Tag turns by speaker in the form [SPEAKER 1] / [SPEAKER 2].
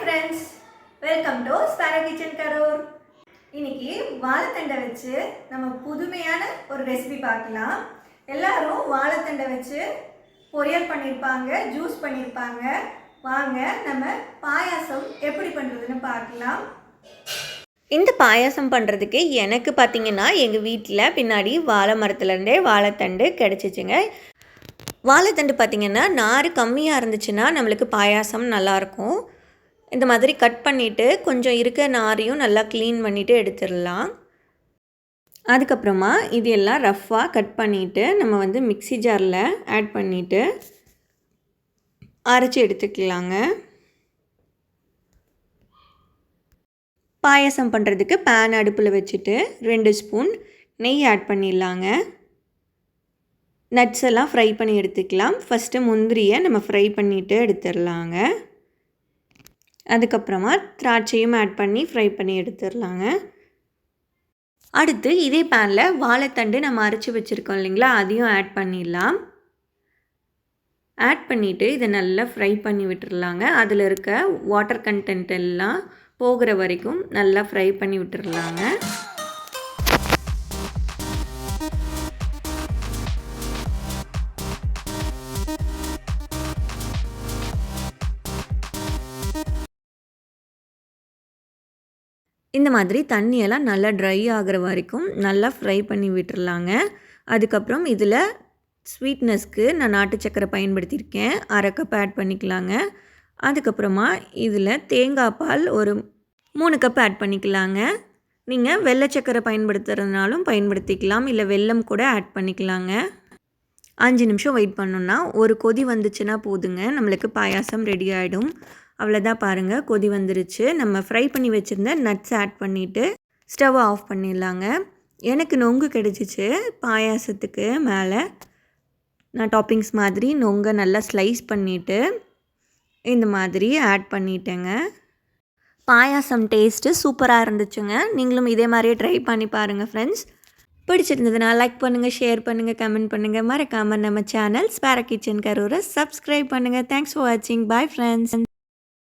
[SPEAKER 1] Friends welcome to ஸ்பாரா kitchen Karur இன்னைக்கு வாழைத்தண்டை வச்சு நம்ம புதுமையான ஒரு ரெசிபி பார்க்கலாம். எல்லாரும் வாழைத்தண்டை வச்சு பொரியல் பண்ணியிருப்பாங்க ஜூஸ் பண்ணியிருப்பாங்க வாங்க நம்ம பாயாசம் எப்படி பண்ணுறதுன்னு பார்க்கலாம்.
[SPEAKER 2] இந்த பாயாசம் பண்ணுறதுக்கு எனக்கு பார்த்தீங்கன்னா எங்கள் வீட்டில் பின்னாடி வாழை மரத்துலேருந்தே வாழைத்தண்டு கிடச்சிச்சுங்க. வாழைத்தண்டு பார்த்திங்கன்னா நார் கம்மியாக இருந்துச்சுன்னா நம்மளுக்கு பாயாசம் நல்லாயிருக்கும் இந்த மாதிரி கட் பண்ணிவிட்டு கொஞ்சம் இருக்க நாரையும் நல்லா க்ளீன் பண்ணிவிட்டு எடுத்துடலாம். அதுக்கப்புறமா இது எல்லாம் ரஃப்பாக கட் பண்ணிவிட்டு நம்ம வந்து மிக்ஸி ஜாரில் ஆட் பண்ணிவிட்டு அரைச்சி எடுத்துக்கலாங்க. பாயசம் பண்ணுறதுக்கு பேன் அடுப்பில் வச்சுட்டு ரெண்டு ஸ்பூன் நெய் ஆட் பண்ணிடலாங்க. நட்ஸ் எல்லாம் ஃப்ரை பண்ணி எடுத்துக்கலாம். ஃபஸ்ட்டு முந்திரியை நம்ம ஃப்ரை பண்ணிவிட்டு எடுத்துடலாங்க. அதுக்கப்புறமா திராட்சையும் ஆட் பண்ணி ஃப்ரை பண்ணி எடுத்துடலாங்க. அடுத்து இதே பேனில் வாழைத்தண்டு நம்ம அரைச்சி வச்சுருக்கோம் இல்லைங்களா அதையும் ஆட் பண்ணிடலாம். ஆட் பண்ணிவிட்டு இதை நல்லா ஃப்ரை பண்ணி விட்டுடலாங்க. அதில் இருக்க வாட்டர் கண்டென்ட் எல்லாம் போகிற வரைக்கும் நல்லா ஃப்ரை பண்ணி விட்டுடலாங்க. இந்த மாதிரி தண்ணியெல்லாம் நல்லா ட்ரை ஆகிற வரைக்கும் நல்லா ஃப்ரை பண்ணி விட்டுறலாங்க அதுக்கப்புறம் இதில் ஸ்வீட்னஸ்க்கு நான் நாட்டு சக்கரை பயன்படுத்தியிருக்கேன். அரை கப் ஆட் பண்ணிக்கலாங்க. அதுக்கப்புறமா இதில் தேங்காய் பால் ஒரு மூணு கப் ஆட் பண்ணிக்கலாங்க. நீங்கள் வெள்ளை சக்கரை பயன்படுத்துகிறதுனாலும் பயன்படுத்திக்கலாம். இல்லை வெல்லம் கூட ஆட் பண்ணிக்கலாங்க. அஞ்சு நிமிஷம் வெயிட் பண்ணோன்னா ஒரு கொதி வந்துச்சுன்னா போதுங்க. நம்மளுக்கு பாயாசம் ரெடி ஆகிடும் அவ்வளோதான் பாருங்கள் கொதி வந்துருச்சு. நம்ம ஃப்ரை பண்ணி வச்சுருந்த நட்ஸ் ஆட் பண்ணிவிட்டு ஸ்டவ்வை ஆஃப் பண்ணிடலாங்க. எனக்கு நொங்கு கிடச்சிச்சு பாயாசத்துக்கு மேலே. நான் டாப்பிங்ஸ் மாதிரி நொங்கை நல்லா ஸ்லைஸ் பண்ணிவிட்டு இந்த மாதிரி ஆட் பண்ணிட்டேங்க. பாயாசம் டேஸ்ட்டு சூப்பராக இருந்துச்சுங்க. நீங்களும் இதே மாதிரியே ட்ரை பண்ணி பாருங்கள் ஃப்ரெண்ட்ஸ் பிடிச்சிருந்ததுன்னா லைக் பண்ணுங்கள் ஷேர் பண்ணுங்கள் கமெண்ட் பண்ணுங்கள் மறக்காமல் நம்ம சேனல் ஸ்பேர கிச்சன் கரூரை சப்ஸ்கிரைப் பண்ணுங்கள் தேங்க்ஸ் ஃபார் வாட்சிங் பாய் ஃப்ரெண்ட்ஸ்